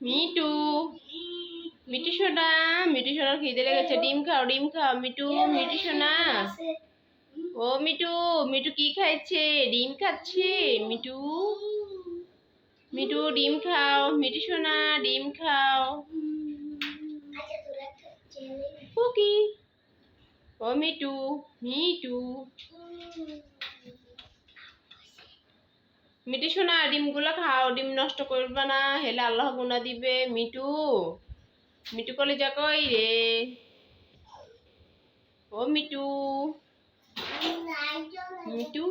Me too Mitu সোনা me too সোনার খিদে লেগেছে। ডিম খাও ডিম খাও মিটু মিটু সোনা। ও মিটু মিটু কি খাইছে? ডিম খাচ্ছে মিটু মিটু ডিম খাও মিটু সোনা ডিম খাও। কুকি ও মিটু মিটু মিটু সোনা ডিমগুলো খাও, ডিম নষ্ট করবে না, হেলে আল্লাহ গুনা দিবে, মিটু। মিটু কলেজা কই রে? ও মিটু। মিটু।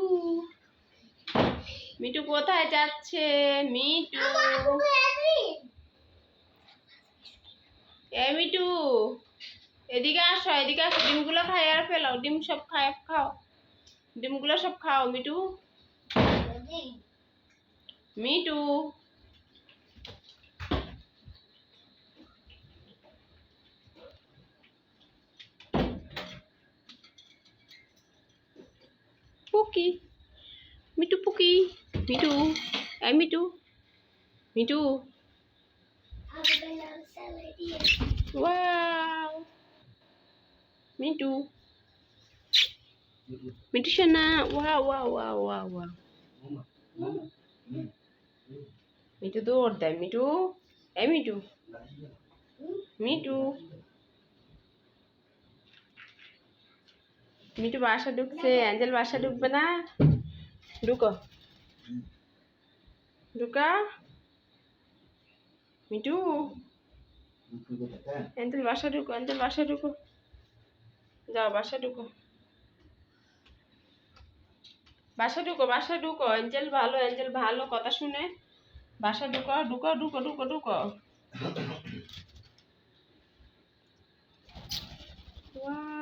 মিটু কোথায় যাচ্ছে? মিটু। এ মিটু, এদিকে আসো এদিকে আসো, ডিমগুলো খাই আর ফেলাও, ডিম সব খাই খাও। ডিমগুলো সব খাও, মিটু। মিটু পুকি মিটু পুকি মিটু এই মিটু মিটু ওয়াও মিটু মিটু সোনা wow wow wow wow wow Mitu দৌড় দেয় মিটু এই মিটু মিটু মিটু বাসা ঢুকছে অ্যাঞ্জেল বাসা ঢুকবে না ঢুকো ঢুকা মিটু অ্যাঞ্জেল বাসা ঢুকো অ্যাঞ্জেল বাসা ঢুকো যাও বাসা ঢুকো বাসা ঢুকো বাসা ঢুকো অ্যাঞ্জেল ভালো অ্যাঞ্জেল ভালো কথা শুনে বাসা ঢুকো ঢুকো ঢুকো ঢুকো ঢুকো। ওয়াও